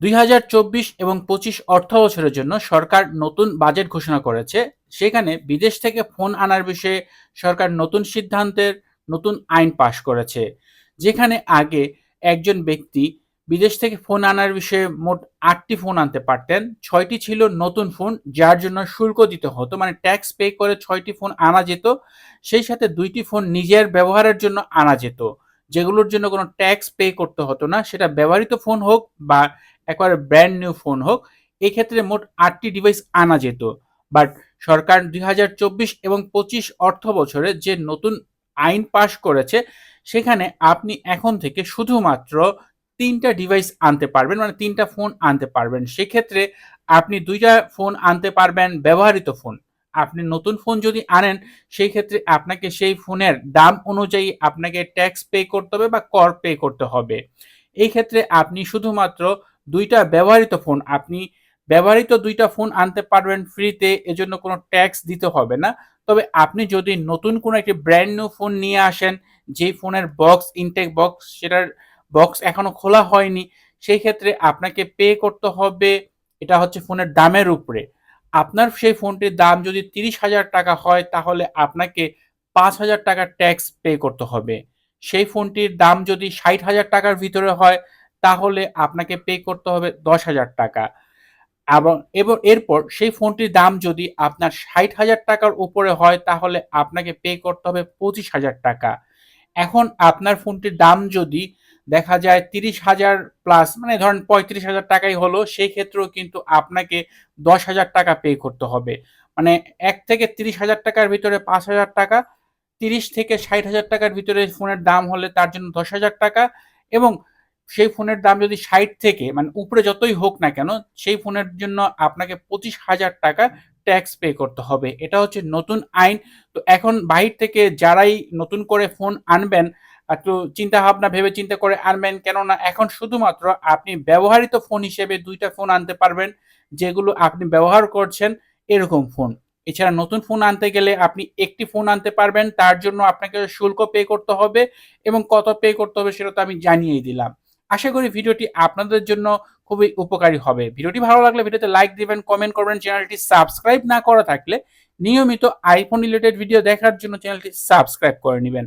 দুই হাজার চব্বিশ এবং পঁচিশ অর্থ বছরের জন্য সরকার নতুন বাজেট ঘোষণা করেছে। সেখানে বিদেশ থেকে ফোন আনার বিষয়ে সরকার নতুন সিদ্ধান্তের নতুন আইন পাশ করেছে, যেখানে আগে একজন ব্যক্তি বিদেশ থেকে ফোন আনার বিষয়ে মোট আটটি ফোন আনতে পারতেন, ছয়টি ছিল নতুন ফোন, যার জন্য শুল্ক দিতে হতো মানে ট্যাক্স পে করে ছয়টি ফোন আনা যেত, সেই সাথে দুইটি ফোন নিজের ব্যবহারের জন্য আনা যেত। যেগুলোর জন্য কোনো ট্যাক্স পে করতে হতো না, সেটা ব্যবহৃত ফোন হোক বা একবারে ব্র্যান্ড নিউ ফোন হোক এই ক্ষেত্রে মোট আটটি ডিভাইস আনা যেত। বাট সরকার দুই হাজার চব্বিশ এবং পঁচিশ অর্থ বছরে যে নতুন আইন পাশ করেছে, সেখানে আপনি এখন থেকে শুধুমাত্র তিনটা ডিভাইস আনতে পারবেন মানে তিনটা ফোন আনতে পারবেন। সেক্ষেত্রে আপনি দুইটা ফোন আনতে পারবেন, ব্যবহৃত ফোন আপনি নতুন ফোন যদি আনেন, সেই ক্ষেত্রে আপনাকে সেই ফোনের দাম অনুযায়ী আপনাকে ট্যাক্স পে করতে হবে বা কর পে করতে হবে। এই ক্ষেত্রে আপনি শুধুমাত্র দুইটা ব্যবহৃত ফোন আপনি ব্যবহৃত দুইটা ফোন আনতে পারবেন ফ্রিতে এজন্য কোনো ট্যাক্স দিতে হবে না। তবে আপনি যদি নতুন কোনো একটি ব্র্যান্ড নিউ ফোন নিয়ে আসেন, যেই ফোনের বক্স ইনটেক বক্স সেটার বক্স এখনও খোলা হয়নি, সেই ক্ষেত্রে আপনাকে পে করতে হবে, এটা হচ্ছে ফোনের দামের উপরে। আপনার সেই ফোনটির দাম যদি তিরিশ হাজার টাকা হয়, তাহলে আপনাকে পাঁচ হাজার টাকার ট্যাক্স পে করতে হবে। সেই ফোনটির দাম যদি ষাট হাজার টাকার ভিতরে হয়, তাহলে আপনাকে পে করতে হবে দশ হাজার টাকা। এবং এবং এরপর সেই ফোনটির দাম যদি আপনার ষাট হাজার টাকার উপরে হয়, তাহলে আপনাকে পে করতে হবে পঁচিশ হাজার টাকা। এখন আপনার ফোনটির দাম যদি দেখা যায় তিরিশ হাজার প্লাস মানে ধরেন পঁয়ত্রিশ হাজার টাকাই হলো সেই ক্ষেত্রেও কিন্তু আপনাকে দশ হাজার টাকা পে করতে হবে। মানে এক থেকে তিরিশ হাজার টাকার ভিতরে পাঁচ হাজার টাকা, তিরিশ থেকে ষাট হাজার টাকার ভিতরে ফোনের দাম হলে তার জন্য দশ হাজার টাকা এবং সেই ফোনের দাম যদি ষাট থেকে মানে উপরে যতই হোক না কেন, সেই ফোনের জন্য আপনাকে পঁচিশ হাজার টাকা ট্যাক্স পে করতে হবে। এটা হচ্ছে নতুন আইন। তো এখন বাহির থেকে যারাই নতুন করে ফোন আনবেন একটু চিন্তা ভাবনা ভেবে চিন্তা করে আনবেন। কেননা এখন শুধুমাত্র আপনি ব্যবহৃত ফোন হিসেবে দুইটা ফোন আনতে পারবেন, যেগুলো আপনি ব্যবহার করছেন এরকম ফোন। এছাড়া নতুন ফোন আনতে গেলে আপনি একটি ফোন আনতে পারবেন, তার জন্য আপনাকে শুল্ক পে করতে হবে এবং কত পে করতে হবে সেটা তো আমি জানিয়েই দিলাম। আশা করি ভিডিওটি আপনাদের জন্য খুবই উপকারী হবে। ভিডিওটি ভালো লাগলে ভিডিওতে লাইক দিবেন, কমেন্ট করবেন, চ্যানেলটি সাবস্ক্রাইব না করা থাকলে নিয়মিত আইফোন রিলেটেড ভিডিও দেখার জন্য চ্যানেলটি সাবস্ক্রাইব করে নেবেন।